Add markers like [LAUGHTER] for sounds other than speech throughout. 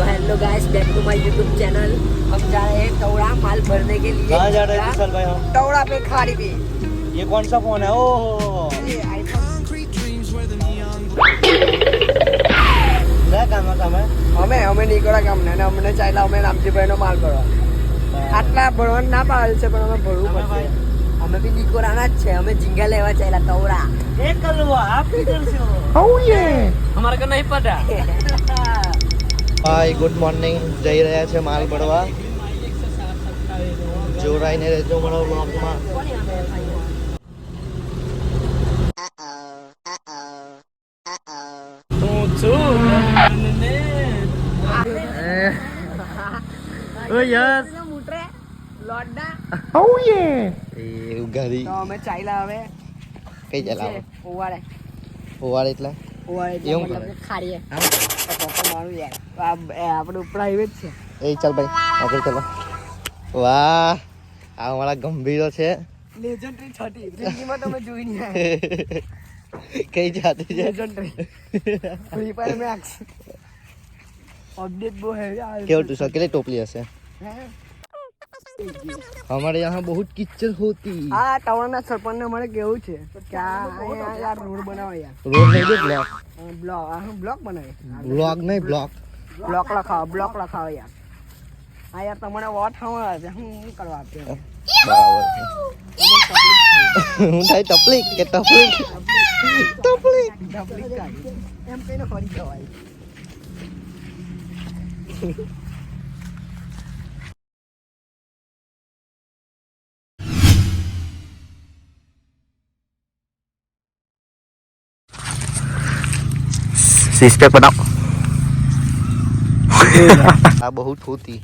तो hello guys back to my YouTube channel हम जा रहे हैं टौड़ा माल भरने के लिए कहाँ जा रहे हैं विशाल भाई हम टौड़ा पे खाड़ी पे ये कौन सा फोन है ओह अरे आईफोन क्या काम है काम है અમે અમે નીકળ્યા ગામ ને અમને ચાલ્યા અમે રામજીભાઈ નો માલ ભરવા આટલા ભરવાનું ના પાડેલ છે પણ અમે ભરવું અમે પડશે અમે બી નીકોરાના જ છે અમે ઝીંગા લેવા ચાલ્યા ટૌડા एक कर लो आप किधर से हो हमारे को नहीं पता હાય ગુડ મોર્નિંગ જઈ રહ્યા છે માલ ભરવા. જોડાઈને રહેજો મારા બ્લોગમાં હવે કઈ ચલાવો ઓવાળે. ઓવાળ એટલે? ઓવાળે ખાડીએ તો પપ્પા મારું યાર તો આ એ આપણું પ્રાઇવેટ છે એ ચાલ ભાઈ આગળ ચલો વાહ આ અમારા ગંભીરો છે લેજન્ડરી છટી જિંદગીમાં તમે જોઈ નહીં આવ્યા. કઈ જાતિ છે legendary free fire max update वो है यार કેવું તું કેટલી ટોપલી હશે हैं? हमारे यहाँ बहुत कीचड़ होती આ ટાવરના સરપંચ ને અમારે કેવું છે કે આ અહીંયા યાર રોડ બનાવો યાર रोड नहीं दे ब्लॉक બ્લોક આ બ્લોક બનાવે ब्लॉक नहीं ब्लॉक બ્લોક લખાવો બ્લોક લખાવો યાર હા યાર તમને વોટ થવા હું શું કરવા આપ્યો હું થાય તપલીક કે તપલીક તપલીક તપલીક એમ કઈને ખોરી જવાય Sisi siapa nak? [LAUGHS] આ બહુ થોતી.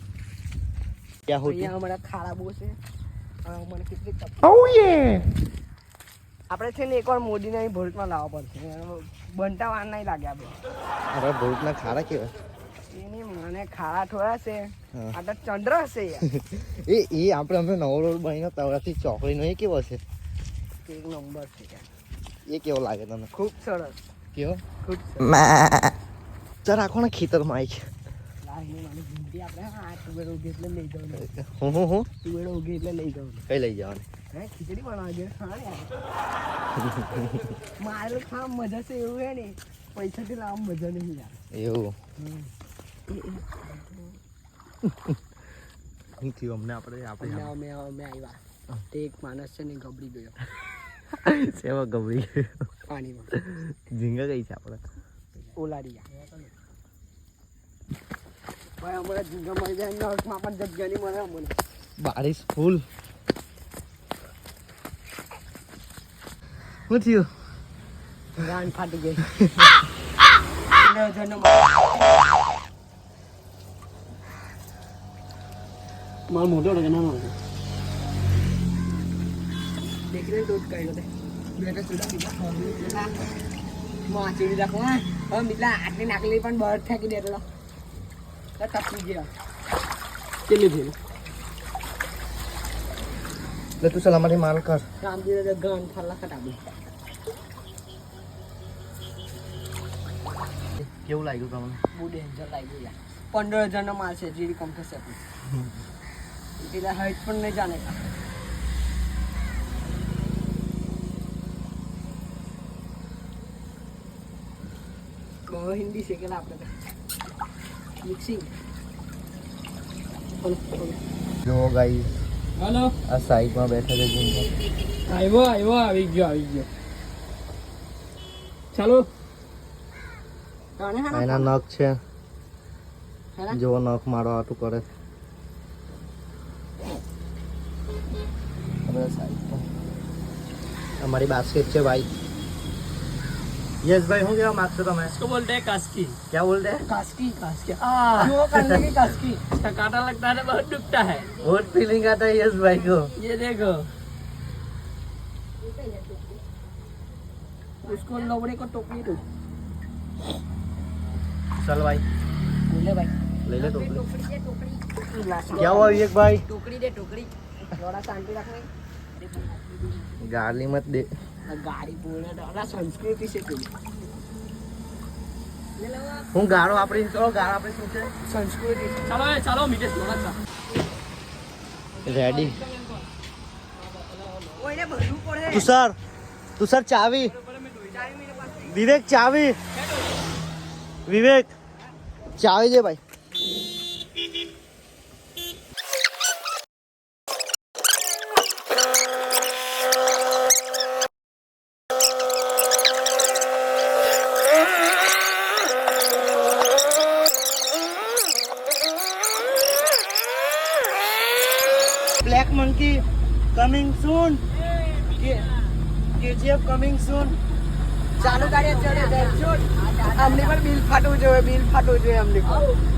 ક્યાં હોતી? અહીંયા અમારા ખાડા બહુ છે. અને મને કેટલી તકલીફ. આપણે છે ને એકવાર મોદીને અહીં ભરૂચમાં લાવવા પડશે. બનતા વાર નહીં લાગે આપણે. અરે ભરૂચના ખાડા કેવા? એની મને ખાડા થોડા છે. આ તો ચંદ્ર હશે યાર [LAUGHS] એ એ આપણે અમે નવો રોડ બનીને તવરાથી ચોકડીનો એ કેવો છે? એક નંબર છે એ કેવો લાગે તમને? ખૂબ સરસ. કેવો? ખૂબ સરસ. ચાલ રાખો ને ખેતરમાં આવી લાગણી મને જિંદગી આપણે હા એટલે લઈ જવાનું. હું હું તુવેર ઉગે એટલે લઈ જવાનું. કઈ લઈ જવાની? હે ખીચડી બનાવજે હા મારે ખાવા મજા છે એવું હે ને. પૈસાથી લાવવા મજા નહીં યાર. એવું? શું થયું? અમને આપણે આપણે અમે અમે આવ્યા તે એક માણસ છે ને ગબડી ગયો. સેવા ગબડી પાણીમાં. ઝીંગા ગઈ છે આપણે? ઓલાડિયા ભાઈ અમારે ઝીંગા મળી જાય નર્સમાં પણ જગ્યા નહીં મળે અમને. બારિશ ફૂલ. શું થયું? ગાંઠ ફાટી ગઈ. મારો. મોટો લાગે નાનો લાગે દેખીને દૂધ કાઢ્યો તે. સુધા માં હવે મિલા આટલી નાખલી પણ બહાર ફેંકી દે તપી ગયા કેટલી થયું? એટલે તું સલામતી માલ કર. રામજી ગાંઠ ફાલા ખટાબી. કેવું લાગ્યું તમને? બહુ ડેન્જર લાગ્યું યાર. પંદર હજારનો માલ છે જીરી કમ થશે એટલે હાઈટ પણ નહીં જાણે. હિન્દી શીખેલા આપણે મિક્સિંગ. જો ગાઈસ हेलो આ સાઈડમાં બેઠા છે ઝીંગા આવ્યો આવ્યો આવી ગયો આવી ગયો. ચાલો. એના નખ છે? જો નખ મારો આટું કરે. હવે અમારી બાસ્કેટ છે ભાઈ. यस भाई हो गया मार्क्स तो मैं। इसको बोलते हैं कास्की। क्या बोलते हैं? कास्की कास्की। आ। क्यों करने की कास्की? इसका काटा लगता है बहुत दुखता है। बहुत फीलिंग आता है यस भाई को। ये देखो। उसको लोबड़े को टोकनी दो। चल भाई। ले भाई। ले ले टोकरी क्या हुआ एक भाई? टोकरी दे टोकरी। थोड़ा शांति रखना। गाली मत दे ગાડી બોલે તો અલા સંસ્કૃતિ છે કોઈ હું ગાળો આપણી ચલો ગાળો આપણી શું છે સંસ્કૃતિ ચાલો એ ચાલો મિટેશ મોડા ચા રેડી ઓય ને ભરવું પડે તુષાર તુષાર ચાવી ચાર મિનિટ પાસે વિવેક ચાવી વિવેક ચાવી છે ભાઈ Black monkey coming soon KGF coming soon ચાલુ ગાડી ચડે બેસોડ અમને પણ બિલ ફાટવું જોઈએ બિલ ફાટવું જોઈએ અમને પણ.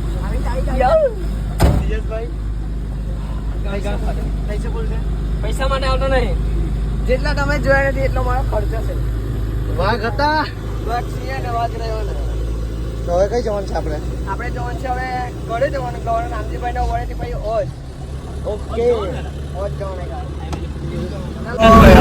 પૈસા માટે આવતો નહીં. જેટલા તમે જોયા નથી એટલો મારો ખર્ચો છે. વાઘ હતા? બસ છીએ ને વાત રહ્યો તો હવે કઈ જવાનું છે આપણે? આપણે જવાનું છે હવે ઘરે જવાનું ગવર્નર નામજીભાઈ ને વડેથી પછી ઓજ. ઓકે ઓજ જવાનું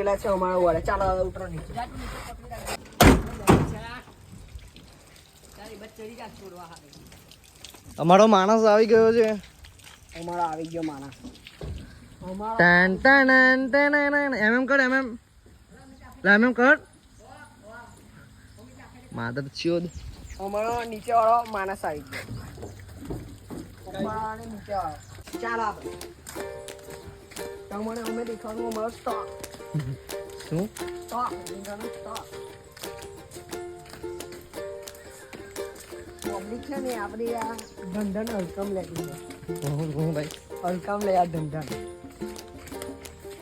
ગયેલા છે અમારા વડે ચાલો ઉતરો નીચે. અમારો માણસ આવી ગયો છે. અમારો આવી ગયો માણસ. અમારો ટન ટન ટન ટન એમ એમ કર એમ એમ. એમ એમ કર. માદર ચિયોદ અમારો નીચે વાળો માણસ આવી ગયો. નીચે વાળો ચાલો આપણે તમને અમે દેખાડું અમારો સ્ટોક શું? પબ્લિક છે ને આપણી આ ધંધાને હલકમ લેતી છે હું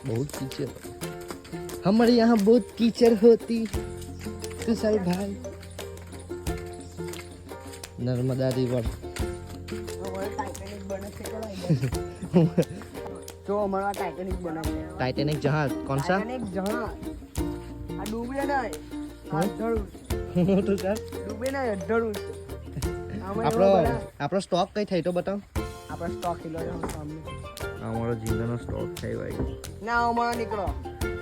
બહુ ટીચર હમારે યહાં ભાઈ નર્મદા રિવર જો હમણાં ટાઇટેનિક બનાવ્યું ટાઇટેનિक જહાજ કોણ સા? ટાઇટેનિક જહાજ. આ ડૂબે ના અઢળું મોટું સર ડૂબે ના અઢળું આપણો આપણો સ્ટોક કઈ થઈ તો બતાવ. આપણો સ્ટોક હિલો અમારો ઝીંગાનો સ્ટોક થઈ ભાઈ. ના અમારો નીકળો.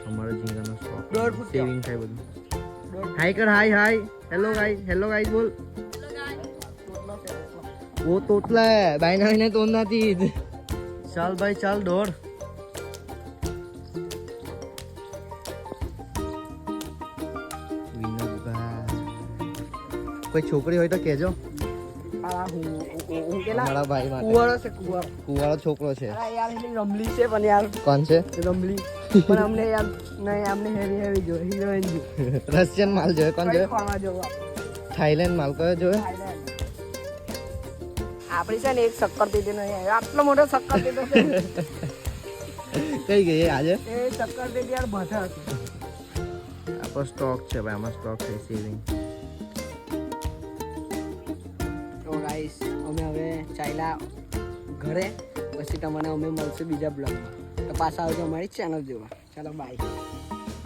અમારો ઝીંગાનો સ્ટોક દોઢ સેવિંગ થાય. બધું. હાય કર hi hi hello guy hello guys બોલ. ઓ તોતલા બાયના ને તો નથી. ચાલ ભાઈ ચાલ દોડ. કોઈ છોકરી હોય તો કેજો કુવાળો છોકરો છે. રમલી છે પણ યાર. કોણ છે? રમલી. પણ અમને યાર નહીં અમને હેવી હેવી જોઈએ હિરોઈન રશિયન [LAUGHS] માલ જોયો કોણ થાઈલેન્ડ માલ કયો જોયો આપણી છે ને એક શક્કર દીધી નહીં આવ્યો. આટલો મોટો શક્કર દીધો કઈ ગઈ આજે? એ શક્કર દીધી યાર બધા હતી. આપણો સ્ટોક છે ભાઈ આમાં સ્ટોક છે સેવિંગ તો ગાઈસ અમે હવે ચાલ્યા ઘરે. પછી તમને અમે મળશે બીજા બ્લોગમાં તો પાછા આવજો અમારી ચેનલ જોવા. ચાલો બાય